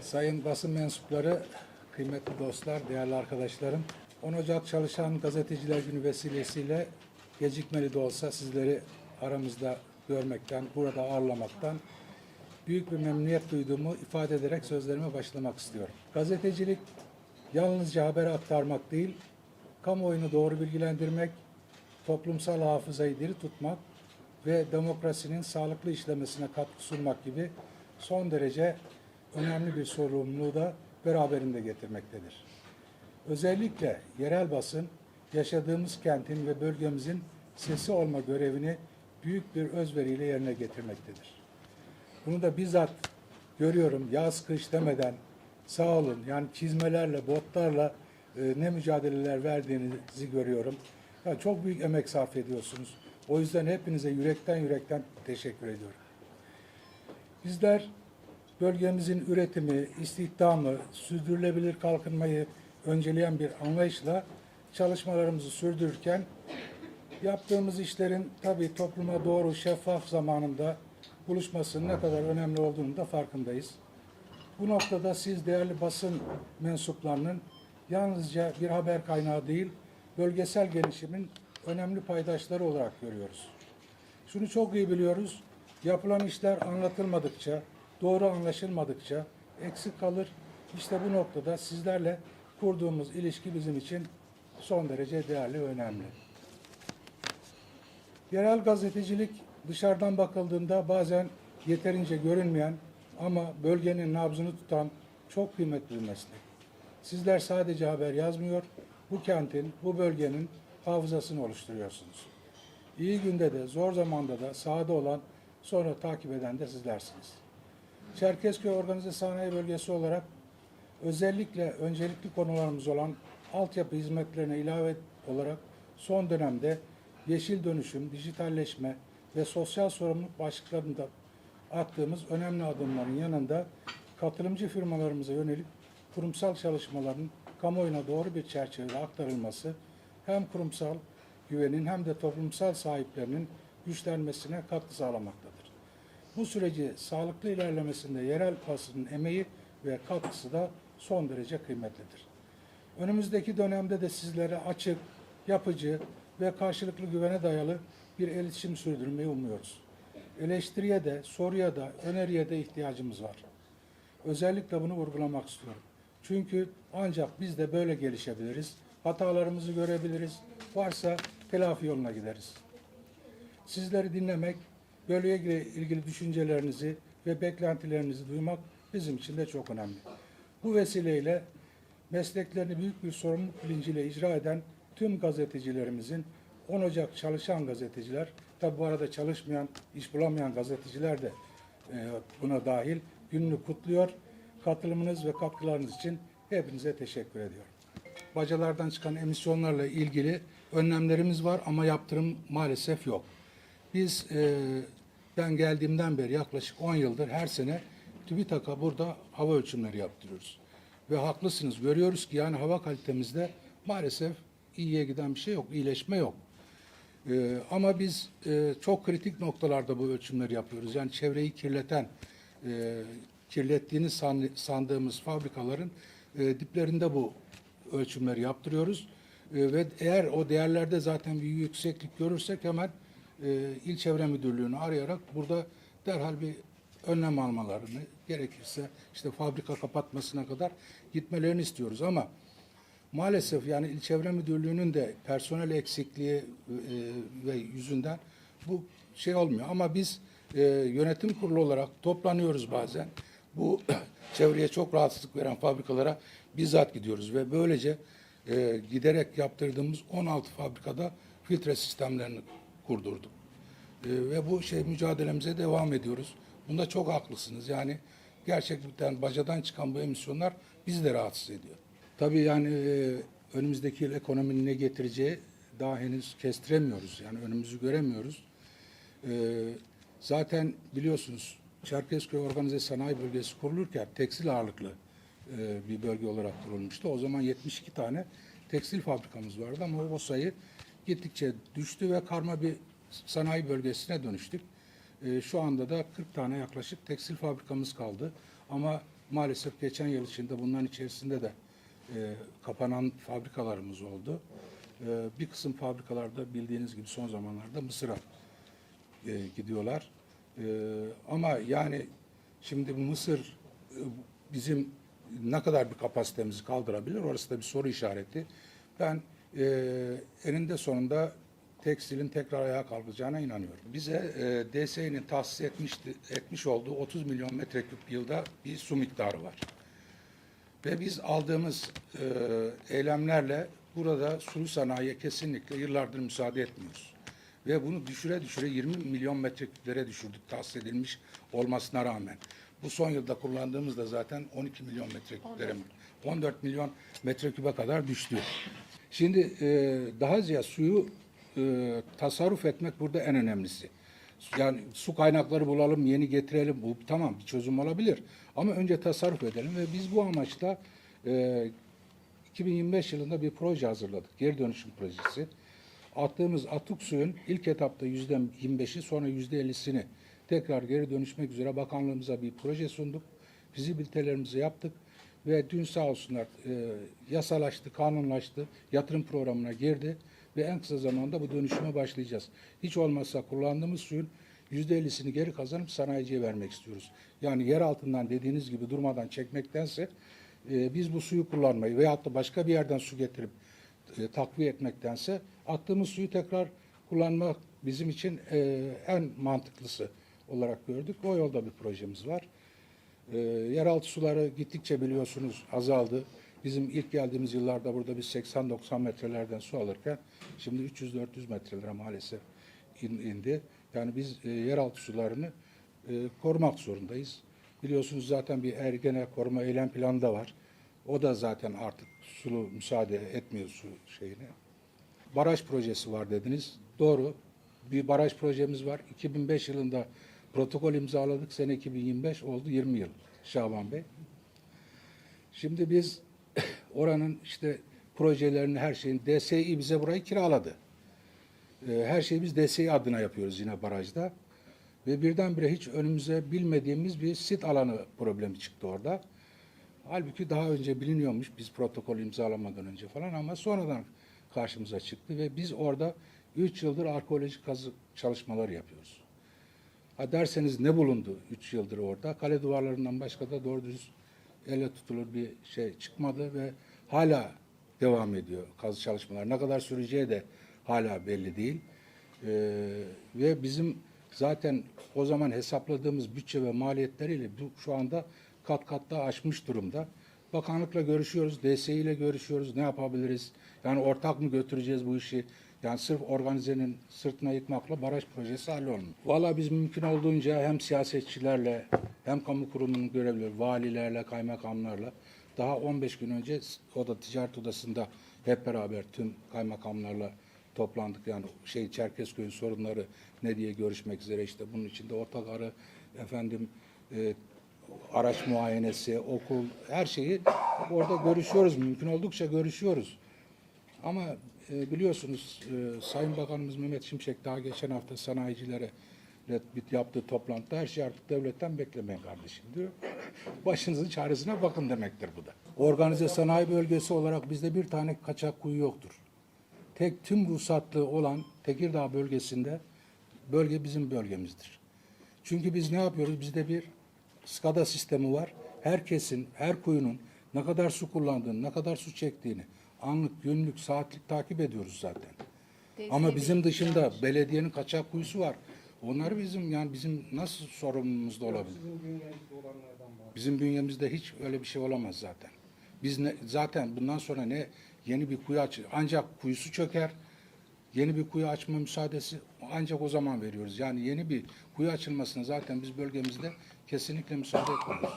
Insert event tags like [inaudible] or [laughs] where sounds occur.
Sayın basın mensupları, kıymetli dostlar, değerli arkadaşlarım. 10 Ocak Çalışan Gazeteciler Günü vesilesiyle gecikmeli de olsa sizleri aramızda görmekten, burada ağırlamaktan büyük bir memnuniyet duyduğumu ifade ederek sözlerime başlamak istiyorum. Gazetecilik yalnızca haber aktarmak değil, kamuoyunu doğru bilgilendirmek, toplumsal hafızayı diri tutmak ve demokrasinin sağlıklı işlemesine katkı sunmak gibi son derece önemli bir sorumluluğu da beraberinde getirmektedir. Özellikle yerel basın yaşadığımız kentin ve bölgemizin sesi olma görevini büyük bir özveriyle yerine getirmektedir. Bunu da bizzat görüyorum yaz kış demeden sağ olun yani çizmelerle botlarla e, ne mücadeleler verdiğinizi görüyorum. Ya çok büyük emek sarf ediyorsunuz. O yüzden hepinize yürekten yürekten teşekkür ediyorum. Bizler bölgemizin üretimi, istihdamı, sürdürülebilir kalkınmayı önceleyen bir anlayışla çalışmalarımızı sürdürürken yaptığımız işlerin tabii topluma doğru şeffaf zamanında buluşmasının ne kadar önemli olduğunu da farkındayız. Bu noktada siz değerli basın mensuplarının yalnızca bir haber kaynağı değil, bölgesel gelişimin önemli paydaşları olarak görüyoruz. Şunu çok iyi biliyoruz, yapılan işler anlatılmadıkça, doğru anlaşılmadıkça eksik kalır. İşte bu noktada sizlerle kurduğumuz ilişki bizim için son derece değerli ve önemli. Yerel gazetecilik dışarıdan bakıldığında bazen yeterince görünmeyen ama bölgenin nabzını tutan çok kıymetli bir meslek. Sizler sadece haber yazmıyor, bu kentin, bu bölgenin hafızasını oluşturuyorsunuz. İyi günde de, zor zamanda da sahada olan, sonra takip eden de sizlersiniz. Çerkezköy Organize Sanayi Bölgesi olarak özellikle öncelikli konularımız olan altyapı hizmetlerine ilave olarak son dönemde yeşil dönüşüm, dijitalleşme ve sosyal sorumluluk başlıklarında attığımız önemli adımların yanında katılımcı firmalarımıza yönelik kurumsal çalışmaların kamuoyuna doğru bir çerçevede aktarılması hem kurumsal güvenin hem de toplumsal sahiplerinin güçlenmesine katkı sağlamaktadır. Bu süreci sağlıklı ilerlemesinde yerel basının emeği ve katkısı da son derece kıymetlidir. Önümüzdeki dönemde de sizlere açık, yapıcı ve karşılıklı güvene dayalı bir iletişim sürdürmeyi umuyoruz. Eleştiriye de, soruya da, öneriye de ihtiyacımız var. Özellikle bunu vurgulamak istiyorum. Çünkü ancak biz de böyle gelişebiliriz. Hatalarımızı görebiliriz. Varsa telafi yoluna gideriz. Sizleri dinlemek, bölüye ilgili düşüncelerinizi ve beklentilerinizi duymak bizim için de çok önemli. Bu vesileyle mesleklerini büyük bir sorumluluk bilinciyle icra eden tüm gazetecilerimizin 10 Ocak çalışan gazeteciler, tabi bu arada çalışmayan, iş bulamayan gazeteciler de e, buna dahil gününü kutluyor. Katılımınız ve katkılarınız için hepinize teşekkür ediyorum. Bacalardan çıkan emisyonlarla ilgili önlemlerimiz var ama yaptırım maalesef yok. Biz e, ben geldiğimden beri yaklaşık 10 yıldır her sene TÜBİTAK'a burada hava ölçümleri yaptırıyoruz. Ve haklısınız görüyoruz ki yani hava kalitemizde maalesef iyiye giden bir şey yok, iyileşme yok. Ee, ama biz e, çok kritik noktalarda bu ölçümleri yapıyoruz. Yani çevreyi kirleten, e, kirlettiğini san, sandığımız fabrikaların e, diplerinde bu ölçümleri yaptırıyoruz. E, ve eğer o değerlerde zaten bir yükseklik görürsek hemen e, İl Çevre Müdürlüğü'nü arayarak burada derhal bir önlem almalarını gerekirse işte fabrika kapatmasına kadar gitmelerini istiyoruz ama maalesef yani İl Çevre Müdürlüğü'nün de personel eksikliği e, ve yüzünden bu şey olmuyor ama biz e, yönetim kurulu olarak toplanıyoruz bazen. Bu [clears throat] çevreye çok rahatsızlık veren fabrikalara bizzat gidiyoruz ve böylece e, giderek yaptırdığımız 16 fabrikada filtre sistemlerini kurdurduk. E, ve bu şey mücadelemize devam ediyoruz. Bunda çok haklısınız. Yani gerçekten bacadan çıkan bu emisyonlar bizi de rahatsız ediyor. Tabii yani e, önümüzdeki yıl ekonominin ne getireceği daha henüz kestiremiyoruz. Yani önümüzü göremiyoruz. E, zaten biliyorsunuz Çerkezköy Organize Sanayi Bölgesi kurulurken tekstil ağırlıklı e, bir bölge olarak kurulmuştu. O zaman 72 tane tekstil fabrikamız vardı ama o sayı gittikçe düştü ve karma bir sanayi bölgesine dönüştük. E, şu anda da 40 tane yaklaşık tekstil fabrikamız kaldı. Ama maalesef geçen yıl içinde bunların içerisinde de e, kapanan fabrikalarımız oldu. E, bir kısım fabrikalarda bildiğiniz gibi son zamanlarda Mısır'a e, gidiyorlar. E, ama yani şimdi Mısır e, bizim ne kadar bir kapasitemizi kaldırabilir orası da bir soru işareti. Ben eninde sonunda tekstilin tekrar ayağa kalkacağına inanıyorum. Bize e, DSE'nin tahsis etmişti, etmiş olduğu 30 milyon metreküp yılda bir su miktarı var. Ve biz aldığımız e, eylemlerle burada sulu sanayiye kesinlikle yıllardır müsaade etmiyoruz. Ve bunu düşüre düşüre 20 milyon metreküplere düşürdük tahsis edilmiş olmasına rağmen. Bu son yılda kullandığımız da zaten 12 milyon metreküplere, 14 milyon metrekübe kadar düştü. Şimdi e, daha ziyade suyu e, tasarruf etmek burada en önemlisi. Yani su kaynakları bulalım, yeni getirelim. Bu tamam bir çözüm olabilir. Ama önce tasarruf edelim ve biz bu amaçla e, 2025 yılında bir proje hazırladık. Geri dönüşüm projesi. Attığımız atık suyun ilk etapta yüzde 25'i sonra yüzde 50'sini tekrar geri dönüşmek üzere bakanlığımıza bir proje sunduk. Fizibilitelerimizi yaptık ve dün sağ olsunlar e, yasalaştı, kanunlaştı, yatırım programına girdi ve en kısa zamanda bu dönüşüme başlayacağız. Hiç olmazsa kullandığımız suyun yüzde ellisini geri kazanıp sanayiciye vermek istiyoruz. Yani yer altından dediğiniz gibi durmadan çekmektense e, biz bu suyu kullanmayı veyahut da başka bir yerden su getirip e, takviye etmektense attığımız suyu tekrar kullanmak bizim için e, en mantıklısı olarak gördük. O yolda bir projemiz var. E, yeraltı suları gittikçe biliyorsunuz azaldı. Bizim ilk geldiğimiz yıllarda burada biz 80-90 metrelerden su alırken şimdi 300-400 metrelere maalesef in- indi. Yani biz e, yeraltı sularını e, korumak zorundayız. Biliyorsunuz zaten bir ergene koruma eylem planı da var. O da zaten artık sulu müsaade etmiyor su şeyine. Baraj projesi var dediniz. Doğru. Bir baraj projemiz var. 2005 yılında protokol imzaladık. Sene 2025 oldu 20 yıl Şaban Bey. Şimdi biz [coughs] oranın işte projelerini her şeyin DSİ bize burayı kiraladı. Ee, Her şeyi biz DSİ adına yapıyoruz yine barajda. Ve birdenbire hiç önümüze bilmediğimiz bir sit alanı problemi çıktı orada. Halbuki daha önce biliniyormuş biz protokol imzalamadan önce falan ama sonradan karşımıza çıktı ve biz orada 3 yıldır arkeolojik kazı çalışmaları yapıyoruz. Ha derseniz ne bulundu 3 yıldır orada? Kale duvarlarından başka da doğru düz elle tutulur bir şey çıkmadı ve hala devam ediyor kazı çalışmalar. Ne kadar süreceği de hala belli değil. Ee, ve bizim zaten o zaman hesapladığımız bütçe ve maliyetleriyle bu şu anda kat kat daha aşmış durumda. Bakanlıkla görüşüyoruz, DSİ ile görüşüyoruz, ne yapabiliriz? Yani ortak mı götüreceğiz bu işi? Yani sırf organizenin sırtına yıkmakla baraj projesi hallolmuyor. Valla biz mümkün olduğunca hem siyasetçilerle hem kamu kurumunun görevlileri, valilerle, kaymakamlarla daha 15 gün önce o da ticaret odasında hep beraber tüm kaymakamlarla toplandık. Yani şey Çerkezköy'ün sorunları ne diye görüşmek üzere işte bunun içinde ortak arı efendim e, araç muayenesi, okul her şeyi orada görüşüyoruz. Mümkün oldukça görüşüyoruz. Ama e, biliyorsunuz e, Sayın Bakanımız Mehmet Şimşek daha geçen hafta sanayicilere yaptığı toplantıda her şey artık devletten beklemeyin kardeşim diyor. [laughs] Başınızın çaresine bakın demektir bu da. Organize sanayi bölgesi olarak bizde bir tane kaçak kuyu yoktur. Tek tüm ruhsatlı olan Tekirdağ bölgesinde bölge bizim bölgemizdir. Çünkü biz ne yapıyoruz? Bizde bir SCADA sistemi var. Herkesin, her kuyunun ne kadar su kullandığını, ne kadar su çektiğini anlık, günlük, saatlik takip ediyoruz zaten. Ama bizim dışında belediyenin kaçak kuyusu var. Onları bizim yani bizim nasıl sorumluluğumuzda olabilir? Bizim bünyemizde hiç öyle bir şey olamaz zaten. Biz ne, zaten bundan sonra ne yeni bir kuyu aç ancak kuyusu çöker. Yeni bir kuyu açma müsaadesi ancak o zaman veriyoruz. Yani yeni bir kuyu açılmasına zaten biz bölgemizde kesinlikle müsaade etmiyoruz.